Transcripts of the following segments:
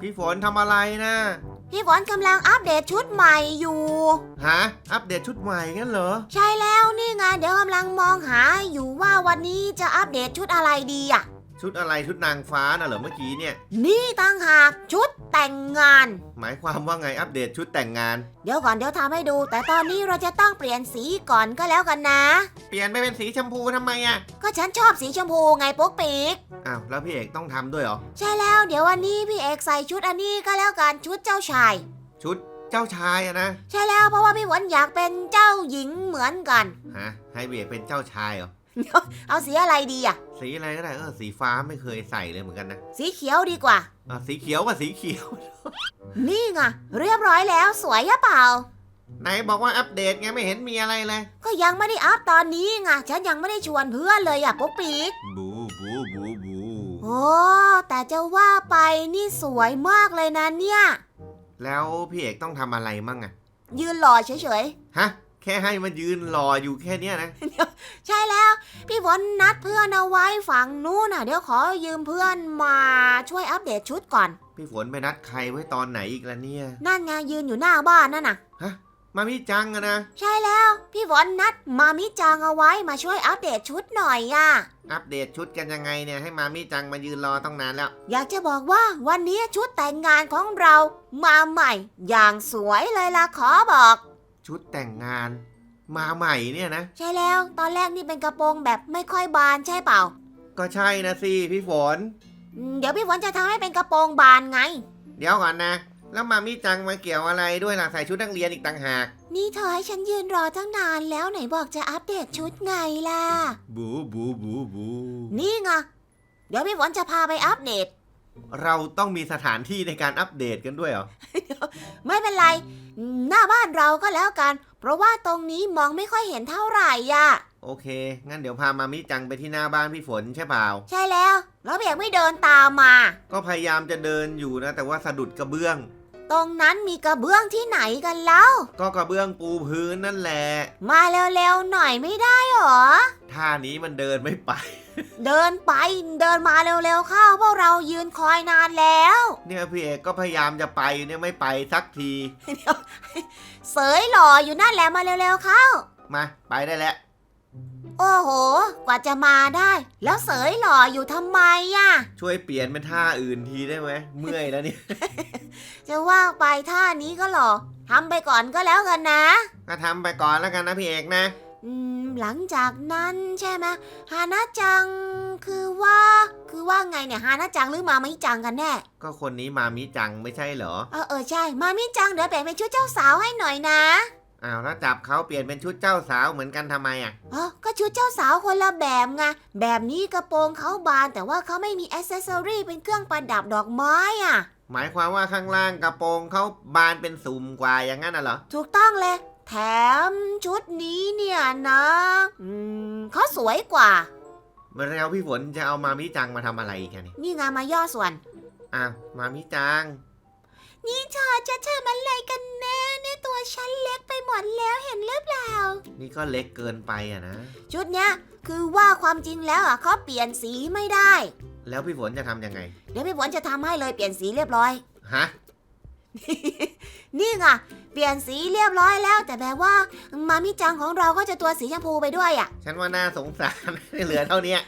พี่ฝนทำอะไรนะพี่ฝนกำลังอัปเดตชุดใหม่อยู่ ฮะอัปเดตชุดใหม่งั้นเหรอ ใช่แล้วนี่ไงเดี๋ยวกำลังมองหาอยู่ว่าวันนี้จะอัปเดตชุดอะไรดีอะ ชุดอะไรชุดนางฟ้าน่ะเหรอเมื่อกี้เนี่ย นี่ตั้งหากชุดแต่งงาน หมายความว่าไงอัปเดตชุดแต่งงาน เดี๋ยวก่อนเดี๋ยวทำให้ดู แต่ตอนนี้เราจะต้องเปลี่ยนสีก่อนก็แล้วกันนะ เปลี่ยนไปเป็นสีชมพูทำไมอะก็ฉันชอบสีชมพูไงปุ๊กปิ๊กอ้าวแล้วพี่เอกต้องทำด้วยเหรอ ใช่แล้วเดี๋ยววันนี้พี่เอกใส่ชุดอันนี้ก็แล้วกันชุดเจ้าชาย ชุดเจ้าชายอะนะใช่แล้วเพราะว่าพี่ฝนอยากเป็นเจ้าหญิงเหมือนกัน ฮะให้พี่เอกเป็นเจ้าชายเหรอ เอาสีอะไรดีอะ สีอะไรก็ได้เออสีฟ้าไม่เคยใส่เลยเหมือนกันนะสีเขียวดีกว่า อะสีเขียวกับสีเขียว นี่ไงเรียบร้อยแล้วสวยอะเปล่า ไหนบอกว่าอัปเดตไงไม่เห็นมีอะไรเลย ก็ยังไม่ได้อัพตอนนี้ไงฉันยังไม่ได้ชวนเพื่อนเลยอะปุ๊กปิ๊กบูบูบูบูโอ้แต่จะว่าไปนี่สวยมากเลยนะเนี่ย แล้วพี่เอกต้องทำอะไรมั่งอะยืนหล่อเฉยฮะ แค่ให้มันยืนรออยู่แค่เนี้ยนะๆใช่แล้ว พี่ฝนนัดเพื่อนเอาไว้ฝั่งนู้นน่ะ เดี๋ยวขอยืมเพื่อนมาช่วยอัปเดตชุดก่อน พี่ฝนไปนัดใครไว้ตอนไหนอีกล่ะเนี่ย นั่นไงยืนอยู่หน้าบ้านนั่นน่ะ มาพี่จังอะนะ ใช่แล้ว พี่ฝนนัดมามิจังเอาไว้มาช่วยอัปเดตชุดหน่อยอะอัปเดตชุดกันยังไงเนี่ยให้มามี่จังมายืนรอต้องนานแล้ว อยากจะบอกว่าวันนี้ชุดแต่งงานของเรามาใหม่ อย่างสวยเลยล่ะขอบอก ชุดแต่งงาน มาใหม่เนี่ยนะ ใช่แล้ว ตอนแรกนี่เป็นกระโปรงแบบไม่ค่อยบานใช่เปล่า ก็ใช่นะสิพี่ฝน อืมเดี๋ยวพี่ฝนจะทำให้เป็นกระโปรงบานไง เดี๋ยวก่อนนะ แล้วมามี่จังมาเกี่ยวอะไรด้วยล่ะใส่ชุดนักเรียนอีกต่างหาก นี่เธอให้ฉันยืนรอตั้งนานแล้วไหนบอกจะอัปเดตชุดไงล่ะ บูบูบูบูนี่ไงเดี๋ยวพี่ฝนจะพาไปอัปเดต เราต้องมีสถานที่ในการอัปเดตกันด้วยเหรอ ไม่เป็นไรอืมหน้าบ้านเราก็แล้วกัน เพราะว่าตรงนี้มองไม่ค่อยเห็นเท่าไหร่อะโอเค งั้นเดี๋ยวพามามี่จังไปที่หน้าบ้านพี่ฝนใช่เปล่า ใช่แล้ว แล้วเบียกไม่เดินตามมา ก็พยายามจะเดินอยู่นะ แต่ว่าสะดุดกระเบื้อง ตรงนั้นมีกระเบื้องที่ไหนกันเล่าก็กระเบื้องปูพื้นนั่นแหละ มาเร็วๆหน่อยไม่ได้หรอ ท่านี้มันเดินไม่ไป เดินไปเดินมาเร็วๆเข้าพวกเรายืนคอยนานแล้ว เนี่ยพี่เอกก็พยายามจะไปเนี่ยไม่ไปสักทีเสยหล่ออยู่นั่นแหละมาเร็วๆเข้า มาไปได้แล้ว โอ้โห กว่าจะมาได้ แล้วเสยหล่ออยู่ทำไมอะช่วยเปลี่ยนเป็นท่าอื่นทีได้ไหมเมื่อยแล้วเนี่ย จะว่าไปท่านี้ก็หล่อทำไปก่อนก็แล้วกันนะ ก็ทำไปก่อนแล้วกันนะพี่เอกนะ อืม หลังจากนั้นใช่ไหมฮานาจัง คือว่า คือว่าไงเนี่ยฮานาจังหรือมามิจังกันแน่ ก็คนนี้มามิจังไม่ใช่เหรอ เออเออใช่ มามิจังเดี๋ยวเปลี่ยนเป็นชุดเจ้าสาวให้หน่อยนะ อ้าวแล้วจับเขาเปลี่ยนเป็นชุดเจ้าสาวเหมือนกันทำไมอะ อ๋อก็ชุดเจ้าสาวคนละแบบไง แบบนี้กระโปรงเขาบานแต่ว่าเขาไม่มีอ c เซสซอรี่เป็นเครื่องประดับดอกไม้อะ หมายความว่าข้างล่างกระโปรงเขาบานเป็นสุ่มกว่าอย่างนั้นน่ะเหรอ ถูกต้องเลย แถมชุดนี้เนี่ยนะอืมเขาสวยกว่าแล้วพี่ฝนจะเอามามิจังมาทำอะไรอีกันนี่นี่ไงมาย่อส่วน อ้าวมามิจัง นี่เธอจะทำอะไรกันแน่เนี่ยตัวฉันเล็กไปหมดแล้วเห็นหรือเปล่า นี่ก็เล็กเกินไปอะนะ ชุดเนี้ยคือว่าความจริงแล้วอะเขาเปลี่ยนสีไม่ได้ แล้วพี่ฝนจะทำยังไง เดี๋ยวพี่ฝนจะทำให้เลยเปลี่ยนสีเรียบร้อย ฮะ นี่ไงเปลี่ยนสีเรียบร้อยแล้ว แต่แบบว่ามามิจังของเราก็จะตัวสีชมพูไปด้วยอะ ฉันว่าน่าสงสาร เหลือเท่าเนี้ย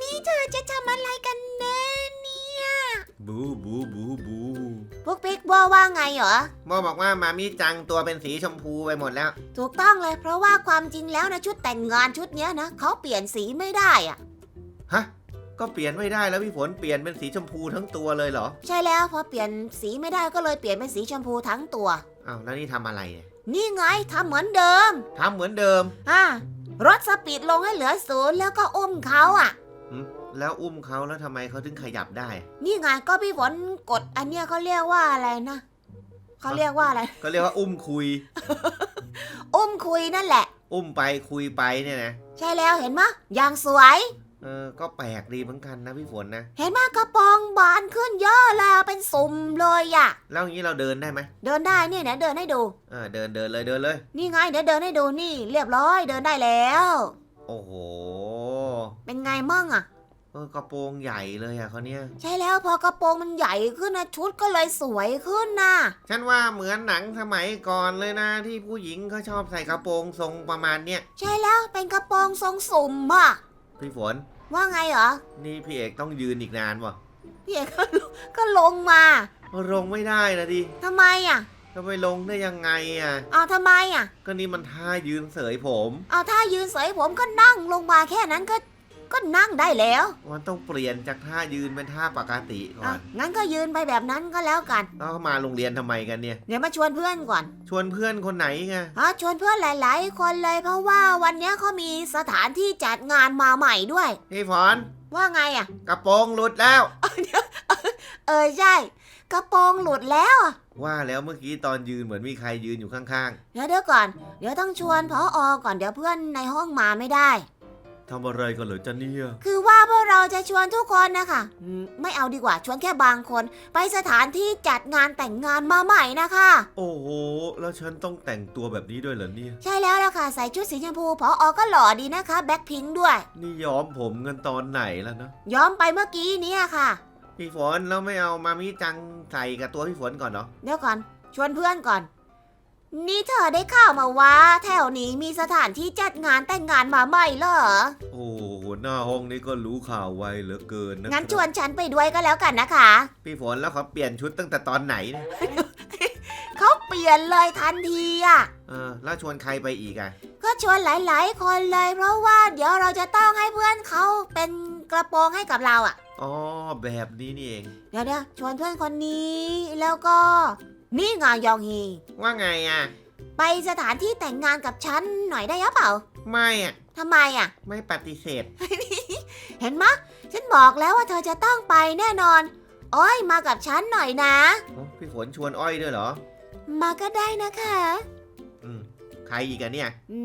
นี่เธอจะทำอะไรกันแน่เนี่ย บูบูบู บูพวกปิ๊กบอกว่าไงเหรอ โมบอกว่ามามิจังตัวเป็นสีชมพูไปหมดแล้ว ถูกต้องเลยเพราะว่าความจริงแล้วนะชุดแต่งงานชุดเนี้ยนะเขาเปลี่ยนสีไม่ได้อะฮะ ก็เปลี่ยนไม่ได้แล้วพี่ฝนเปลี่ยนเป็นสีชมพูทั้งตัวเลยเหรอใช่แล้วพอเปลี่ยนสีไม่ได้ก็เลยเปลี่ยนเป็นสีชมพูทั้งตัว อ้าวแล้วนี่ทำอะไรเนี่ยนี่ไงทำเหมือนเดิมทำเหมือนเดิม อ่ารถสปีดลงให้เหลือศูนย์แล้วก็อุ้มเขาอะหึ แล้วอุ้มเขาแล้วทำไมเขาถึงขยับได้ นี่ไงก็พี่ฝนกด อันเนี้ยเขาเรียกว่าอะไรนะเขาเรียกว่าอะไร ก็เรียกว่าอุ้มคุย อุ้มคุยนั่นแหละ อุ้มไปคุยไปเนี่ยนะ ใช่แล้วเห็นมะอย่างสวย เออ ก็แปลกดีเหมือนกันนะพี่ฝนนะ เห็นมะกระโปรงบานขึ้นเยอะแล้วเป็นสุ่มเลยอะแล้วอย่างนี้เราเดินได้ไหมเดินได้เนี่ยเดี๋ยวเดินให้ดู เออเดินเดินเลยเดินเลย นี่ไงเดี๋ยวเดินให้ดูนี่ เรียบร้อยเดินได้แล้ว โอ้โห เป็นไงมั่งอะเออกระโปรงใหญ่เลยอะเขาเนี้ย ใช่แล้วพอกระโปรงมันใหญ่ขึ้นนะชุดก็เลยสวยขึ้นนะฉันว่าเหมือนหนังสมัยก่อนเลยนะ ที่ผู้หญิงเขาชอบใส่กระโปรงทรงประมาณเนี้ยใช่แล้วเป็นกระโปรงทรงสุ่มอะพี่ฝน ว่าไงเหรอนี่พี่เอกต้องยืนอีกนานวะพี่เอกก็ลงก็ลงมาลงไม่ได้นะดิทำไมอะจะไปลงได้ยังไงอะเอาทำไมอะก็นี่มันท่ายืนเสยผม เอาถ้ายืนเสยผมก็นั่งลงมาแค่นั้นก็ ก็นั่งได้แล้วมันต้องเปลี่ยนจากท่ายืนเป็นท่าปกติก่ออะนงั้นก็ยืนไปแบบนั้นก็แล้วกัน แล้วเขามาโรงเรียนทำไมกันเนี่ย เดี๋ยวมาชวนเพื่อนก่อนชวนเพื่อนคนไหนไงอ๋อชวนเพื่อนหลาย ๆ คนเลยเพราะว่าวันเนี้ยเขามีสถานที่จัดงานมาใหม่ด้วย พี่ฝนว่าไงอะ กระโปรงหลุดแล้ว เออใช่ กระโปรงหลุดแล้วอะว่าแล้วเมื่อกี้ตอนยืนเหมือนมีใครยืนอยู่ข้างเดี๋ยวเดี๋ยวก่อน เดี๋ยวต้องชวนพออก่อนเดี๋ยวเพื่อนในห้องมาไม่ได้ๆ ทำอะไรกันเหรอจ๊ะเนี่ยคือว่าพวกเราจะชวนทุกคนนะคะอืมไม่เอาดีกว่าชวนแค่บางคน ไปสถานที่จัดงานแต่งงานมาใหม่นะคะ โอ้โห แล้วฉันต้องแต่งตัวแบบนี้ด้วยเหรอเนี่ย ใช่แล้วล่ะค่ะใส่ชุดสีชมพูพออก็หล่อดีนะคะ แบ็คพิงด้วย นี่ย้อมผมกันตอนไหนแล้วนะ ย้อมไปเมื่อกี้เนี้ค่ะ พี่ฝนแล้วไม่เอามามิจังใส่กับตัวพี่ฝนก่อนเหรอเดี๋ยวก่อน ชวนเพื่อนก่อน นี่เธอได้ข่าวมาว่า แถวนี้มีสถานที่จัดงานแต่งงานมาใหม่เหรอ โอ้โหหัวหน้าห้องนี้ก็รู้ข่าวไวเหลือเกินนะงั้นครับชวนฉันไปด้วยก็แล้วกันนะคะ พี่ฝนแล้วเขาเปลี่ยนชุดตั้งแต่ตอนไหนเนี่ยเขาเปลี่ยนเลยทันทีอะ เออ แล้วชวนใครไปอีกอะก็ชวนหลาย ๆ คนเลย เพราะว่าเดี๋ยวเราจะต้องให้เพื่อนเขาเป็นกระโปรงให้กับเราอะ อ๋อ แบบนี้นี่เอง เดี๋ยวเดี๋ยวชวนเพื่อนคนนี้แล้วก็ นี่ไงยองฮีว่าไงอะไปสถานที่แต่งงานกับฉันหน่อยได้หรือเปล่าไม่อะทำไมอะ ไม่ปฏิเสธ เห็นมะ ฉันบอกแล้วว่าเธอจะต้องไปแน่นอนโอ้ยมากับฉันหน่อยนะอ๋อพี่ฝนชวนอ้อยด้วยเหรอ มาก็ได้นะคะอืมใครอีกอะเนี่ย อื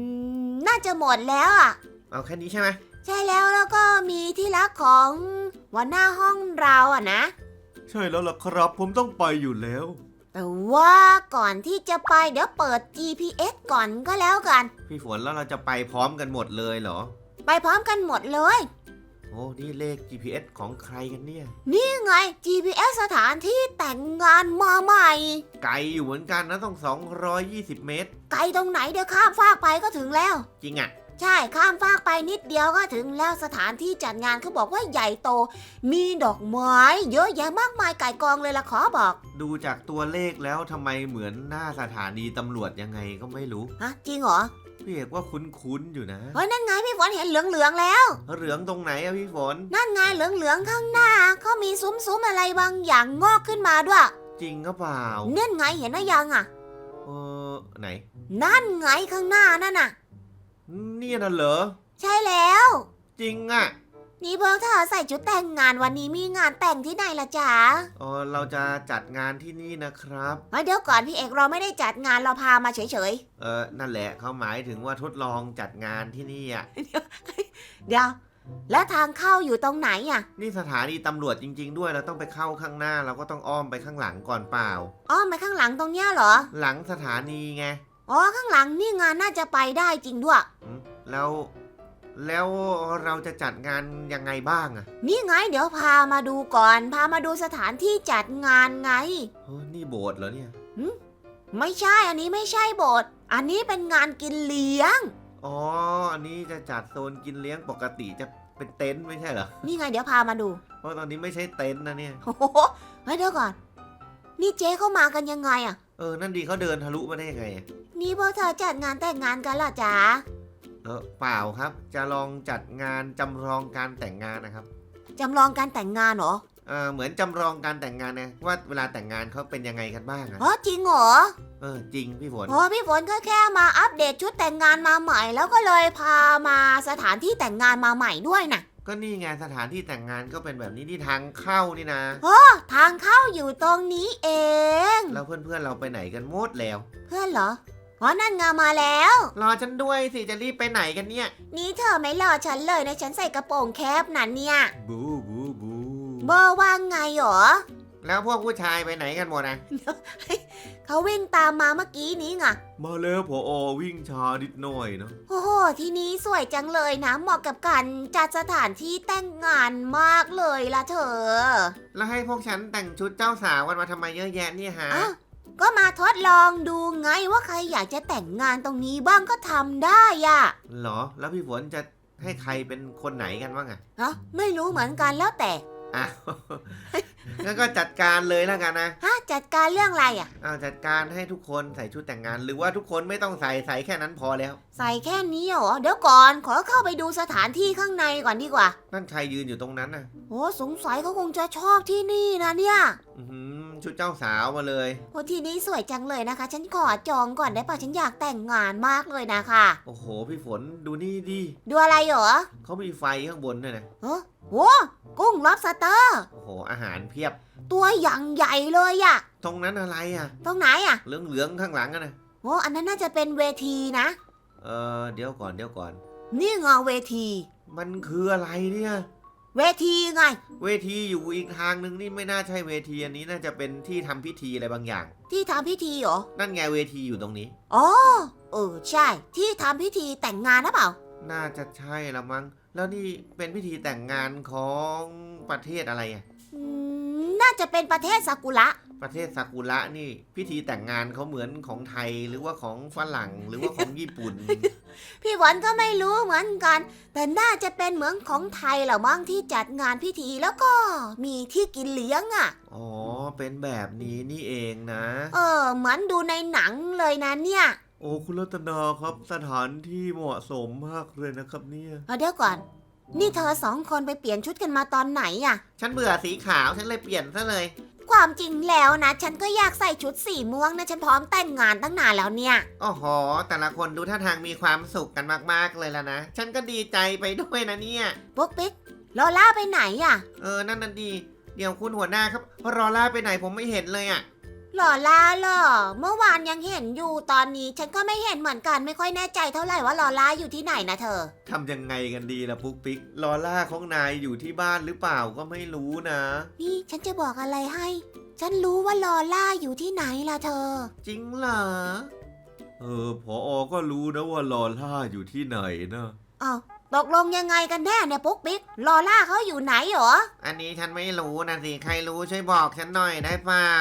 มน่าจะหมดแล้วอะ เอาแค่นี้ใช่ไหมใช่แล้วแล้วก็มีที่รักของหัวหน้าห้องเราอะนะ ใช่แล้วล่ะครับ ผมต้องไปอยู่แล้ว แต่ว่าก่อนที่จะไปเดี๋ยวเปิด GPS ก่อนก็แล้วกัน พี่ฝนแล้วเราจะไปพร้อมกันหมดเลยเหรอ ไปพร้อมกันหมดเลย โอ้นี่เลข GPS ของใครกันเนี่ย นี่ไง GPS สถานที่แต่งงานมาใหม่ ไกลอยู่เหมือนกันนะต้อง 220 เมตร ไกลตรงไหนเดี๋ยวข้ามฟากไปก็ถึงแล้ว จริงอะ ใช่ข้ามฟากไปนิดเดียวก็ถึงแล้วสถานที่จัดงานเขาบอกว่าใหญ่โต มีดอกไม้เยอะแยะมากมายไก่กองเลยละขอบอก ดูจากตัวเลขแล้วทำไมเหมือนหน้าสถานีตำรวจยังไงก็ไม่รู้ ฮะจริงเหรอพี่เอกว่าคุ้นๆอยู่นะ เฮ้ยนั่นไงพี่ฝนเห็นเหลืองๆแล้ว เหลืองตรงไหนอะพี่ฝน นั่นไงเหลืองๆข้างหน้าเขามีซุ้มๆอะไรบางอย่างงอกขึ้นมาด้วยจริงก็เปล่า นั่นไงเห็นหรือยังอะ เออไหน นั่นไงข้างหน้านั่นน่ะ นี่น่ะเหรอ ใช่แล้ว จริงอะนี่พวกเธอใส่ชุดแต่งงานวันนี้มีงานแต่งที่ไหนล่ะจ๊ะเออเราจะจัดงานที่นี่นะครับ เฮ้ยเดี๋ยวก่อนพี่เอกเราไม่ได้จัดงานเราพามาเฉยเออนั่นแหละเขาหมายถึงว่าทดลองจัดงานที่นี่อะๆ เดี๋ยว แล้วทางเข้าอยู่ตรงไหนอะ นี่สถานีตำรวจจริง ๆ ด้วยเราต้องไปเข้าข้างหน้า เราก็ต้องอ้อมไปข้างหลังก่อนเปล่า อ้อมไปข้างหลังตรงเนี้ยเหรอ หลังสถานีไง อ๋อข้างหลังนี่งานน่าจะไปได้จริงด้วยอืมแล้วแล้วเราจะจัดงานยังไงบ้างอะนี่ไงเดี๋ยวพามาดูก่อน พามาดูสถานที่จัดงานไง เฮ้ยนี่โบสถ์เหรอเนี่ย ไม่ใช่อันนี้ไม่ใช่โบสถ์อันนี้เป็นงานกินเลี้ยง อ๋อ อันนี้จะจัดโซนกินเลี้ยงปกติจะเป็นเต็นท์ไม่ใช่เหรอ นี่ไงเดี๋ยวพามาดูเพราะตอนนี้ไม่ใช่เต็นท์นะเนี่ย โอ้โหเฮ้ยเดี๋ยวก่อน นี่เจ๊เข้ามากันยังไงอะ เออ นั่นดีเขาเดินทะลุมาได้ยังไงอะนี่พวกเธอจัดงานแต่งงานกันเหรอจ๊ะ เออเปล่าครับ จะลองจัดงานจำลองการแต่งงานนะครับ จำลองการแต่งงานเหรอเออเหมือนจำลองการแต่งงานนะว่าเวลาแต่งงานเขาเป็นยังไงกันบ้างอะอ๋อจริงเหรอเออจริงพี่ฝน โอ้พี่ฝนก็แค่มาอัปเดตชุดแต่งงานมาใหม่ แล้วก็เลยพามาสถานที่แต่งงานมาใหม่ด้วยนะ ก็นี่ไงสถานที่แต่งงานก็เป็นแบบนี้ที่ทางเข้านี่นะทางเข้าอยู่ตรงนี้เอง แล้วเพื่อนๆเราไปไหนกันหมดแล้ว เพื่อนเหรออ๋อนั่นไงมาแล้ว รอฉันด้วยสิจะรีบไปไหนกันเนี่ย นี่เธอไม่รอฉันเลยนะฉันใส่กระโปรงแคบนั่นเนี่ยบูบูบูเบอร์ว่าไงหรอ แล้วพวกผู้ชายไปไหนกันหมดนะ เขาวิ่งตามมาเมื่อกี้นี้ไงมาแล้วพออวิ่งช้านิดหน่อยนะ โอ้โห ที่นี้สวยจังเลยนะ เหมาะกับการจัดสถานที่แต่งงานมากเลยล่ะเธอ แล้วให้พวกฉันแต่งชุดเจ้าสาวกันมาทำไมเยอะแยะเนี่ยฮะ อ้าว ก็มาทดลองดูไงว่าใครอยากจะแต่งงานตรงนี้บ้างก็ทำได้อะเหรอ แล้วพี่ฝนจะให้ใครเป็นคนไหนกันบ้างอะเนาะไม่รู้เหมือนกันแล้วแต่ อ้าวงั้นก็จัดการเลยแล้วกันนะฮะจัดการเรื่องอะไรอะเอาจัดการให้ทุกคนใส่ชุดแต่งงาน หรือว่าทุกคนไม่ต้องใส่ใส่แค่นั้นพอแล้ว ใส่แค่นี้เหรอเดี๋ยวก่อนขอเข้าไปดูสถานที่ข้างในก่อนดีกว่านั่นใครยืนอยู่ตรงนั้นน่ะโอ้สงสัยเขาคงจะชอบที่นี่นะเนี่ยอื้อหือชุดเจ้าสาวมาเลย โอ้ที่นี้สวยจังเลยนะคะ ฉันขอจองก่อนได้ป่ะฉันอยากแต่งงานมากเลยนะคะโอ้โห พี่ฝนดูนี่ดิดูอะไรเหรอเขามีไฟข้างบนด้วยนะเออ โอ้กุ้งล็อบสเตอร์ โอ้โห อาหารเพียบ ตัวอย่างใหญ่เลยอะตรงนั้นอะไรอะ ตรงไหนอะเหลืองเหลืองๆข้างหลังกันนะโอ้อันนั้นน่าจะเป็นเวทีนะ เออเดี๋ยวก่อนเดี๋ยวก่อน นี่ไงเวที มันคืออะไรเนี่ย เวทีไง เวทีอยู่อีกทางหนึ่งนี่ไม่น่าใช่เวทีอันนี้น่าจะเป็นที่ทำพิธีอะไรบางอย่าง ที่ทำพิธีเหรอ นั่นไงเวทีอยู่ตรงนี้ อ๋อ เออใช่ ที่ทำพิธีแต่งงานหรือเปล่า น่าจะใช่ละมั้ง แล้วนี่เป็นพิธีแต่งงานของประเทศอะไรอะอืมน่าจะเป็นประเทศซากุระ ประเทศซากุระนี่ พิธีแต่งงานเขาเหมือนของไทยหรือว่าของฝรั่งหรือว่าของญี่ปุ่น พี่หวันก็ไม่รู้เหมือนกัน แต่น่าจะเป็นเหมือนของไทยแหละมั้งที่จัดงานพิธีแล้วก็มีที่กินเลี้ยงอะ่ะ อ๋อ เป็นแบบนี้นี่เองนะ เออ เหมือนดูในหนังเลยนะเนี่ย โอ้คุณรัตนาครับสถานที่เหมาะสมมากเลยนะครับเนี่ย เอาเดี๋ยวก่อน นี่เธอสองคนไปเปลี่ยนชุดกันมาตอนไหนอะ่ะฉันเบื่อสีขาวฉันเลยเปลี่ยนซะเลย ความจริงแล้วนะ ฉันก็อยากใส่ชุดสีม่วงนะฉันพร้อมแต่งงานตั้งนานแล้วเนี่ย โอ้โห แต่ละคนดูท่าทางมีความสุขกันมากๆเลยแล้วนะ ฉันก็ดีใจไปด้วยนะเนี่ย ปุ๊กปิ๊กลอล่าไปไหนอะ่ะเออ นั่นนั่นดี เดี๋ยวคุณหัวหน้าครับ รอล่าไปไหนผมไม่เห็นเลยอะ่ะลอล่าเหรอเมื่อวานยังเห็นอยู่ตอนนี้ ฉันก็ไม่เห็นเหมือนกันไม่ค่อยแน่ใจเท่าไหร่ว่าลอล่าอยู่ที่ไหนนะเธอ ทำยังไงกันดีล่ะปุ๊กปิ๊กลอล่าของนายอยู่ที่บ้านหรือเปล่าก็ไม่รู้นะ นี่ฉันจะบอกอะไรให้ ฉันรู้ว่าลอล่าอยู่ที่ไหนล่ะเธอ จริงเหรอ เออพออก็รู้นะว่าลอล่าอยู่ที่ไหนนะอ้าวตกลงยังไงกันแน่เนี่ยปุ๊กปิ๊กลอล่าเขาอยู่ไหนเหรอ อันนี้ฉันไม่รู้นะสิ ใครรู้ช่วยบอกฉันหน่อยได้เปล่า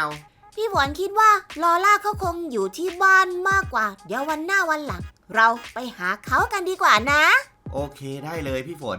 พี่ฝนคิดว่าลอล่าเขาคงอยู่ที่บ้านมากกว่า เดี๋ยววันหน้าวันหลัง เราไปหาเขากันดีกว่านะ โอเคได้เลยพี่ฝน